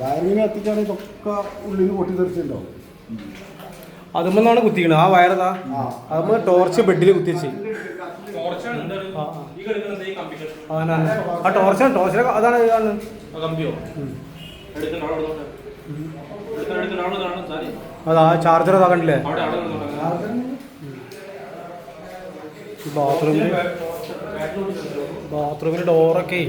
വയറിങ്ങിനെ എത്തിച്ചാണ് ഇതൊക്കെ ഉള്ളിൽ പൊട്ടിത്തെറിച്ചിട്ടുണ്ടോ അതുമെന്നാണ് കുത്തിക്കണത്. ആ വയറതാ? അതുമ്പോ ടോർച്ച് ബെഡിൽ കുത്തിച്ച് ആ ടോർച്ചാണ്. ടോർച്ചിലെ അതാണ് കമ്പിയോ? അതാ ചാർജർ അതാ കണ്ടില്ലേ? അവിടെ അവിടെ നിന്ന് നോക്ക്. ബാത്റൂമിൽ ബാത്റൂമിൽ ഡോറൊക്കെ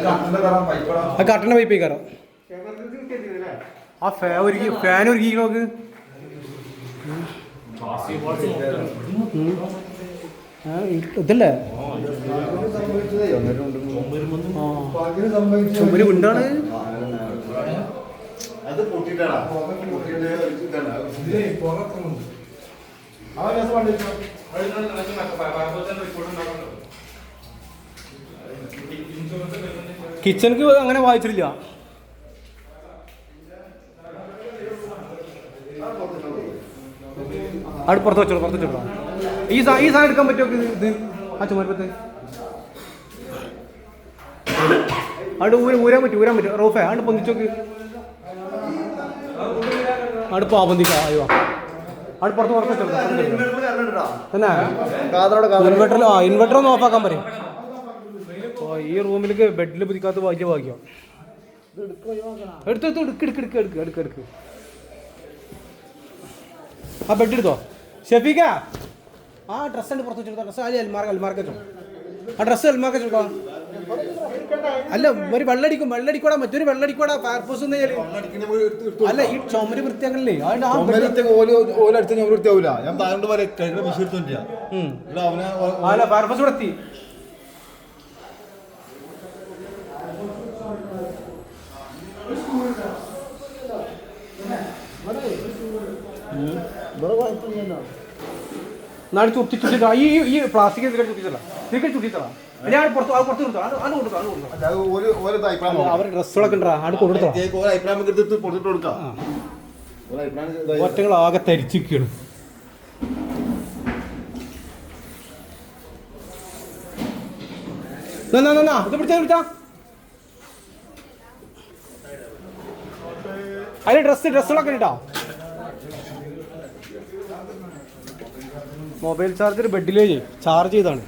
കട്ടണ കട്ടന്റെ പൈപ്പ് കയറാം. ആ ഫാൻ ഒരുക്കി ഫാൻ ഒരുക്കി നോക്ക് ഇതല്ലേ ചുമര് വിണ്ടാണ് അത് പൊട്ടിട്ടാടാ പൊട്ടിയിട്ട് ഇതാണ് ആ രസം കണ്ടിട്ടോ അവിടെ നിന്ന് നിനക്ക് മറ്റേ പ- പാസ്പോർട്ടിന്റെ report ഉണ്ടാക്കണ്ടോ? ഇൻഷുറൻസ് ഒക്കെ വരുന്നുണ്ട്. കിച്ചണിക്ക് അങ്ങനെ വായിച്ചിട്ടില്ല അവിടെ പുറത്ത് വെച്ചോളൂ പുറത്ത് വെച്ചോളൂ ഈ സാ ഈ സാധനം എടുക്കാൻ പറ്റുമോ? ഇത് ആ ചുമരപ്പത്ത് അവിടെ ഊര ഊരാൻ പറ്റും ഊരാൻ പറ്റും. റോഫേ അവിടെ പൊന്തിച്ചോക്ക് അവിടെ പോ പൊന്തിക്കാം അയ്യോ. അവിടെ പുറത്ത് പുറത്ത് വെച്ചോളൂ ഇൻവെർട്ടർ ആ ഇൻവെർട്ടർ ഒന്ന് ഓഫാക്കാൻ പറയും. ഈ റൂമിലേക്ക് ബെഡിൽ പുതിക്കാത്ത ഭാഗ്യ ഭാഗ്യം. എടുത്തെടുത്ത് എടുത്തു എടുക്ക് എടുക്ക് എടുക്ക് എടുക്ക് എടുക്ക് എടുക്ക്. ആ ബെഡ് എടുത്തോ? ഷെഫീക്ക ആ ഡ്രസ്സ് ഉണ്ട് പുറത്ത് വെച്ചെടുത്തോ. ഡ്രസ്സ് ആദ്യം അൽമാർക്ക് അൽമാർക്ക് വെച്ചോ. ആ ഡ്രസ്സ് അൽമാർക്ക് വെച്ചോ അല്ല ഒരു വെള്ളടിക്കും വെള്ളടിക്കൂടാ മറ്റൊരു വെള്ളടിക്കൂടാ ഫയർഫോഴ്സ് അല്ല ഈ ചുമര് വൃത്തിയാക്കണല്ലേ? അല്ല ഫയർഫോഴ്സ് ഇവിടെ എത്തി. നാളെ ചുറ്റി ചുട്ടി ഈ ഈ- ഈ പ്ലാസ്റ്റിക് ഇതിലേക്ക് ചുറ്റിച്ചല്ല ഇതിലേക്ക് ചുറ്റിച്ചല്ല ഞാൻ പുറത്ത് അത് പുറത്ത് കൊടുത്തോ? അത് അത് കൊടുത്തോ? അത് കൊടുത്തോ? ഒരു അഭിപ്രായം ഡ്രസ്സുകളൊക്കെ ഉണ്ടാ ആട് കൊടുത്തോ? ഓല അഭിപ്രായം എടുത്ത് കൊടുത്തിട്ട് കൊടുക്കാം. ഓല അഭിപ്രായം ആകെ തരിച്ചിരിക്കുകയാണ് ഇത് പിടിച്ചാ പിടിച്ചാ. അതിൽ ഡ്രസ് ഡ്രസ്സുകളൊക്കെ ഉണ്ടോ മൊബൈൽ ചാർജർ ബെഡിലേ ചാർജ് ചെയ്താണ്.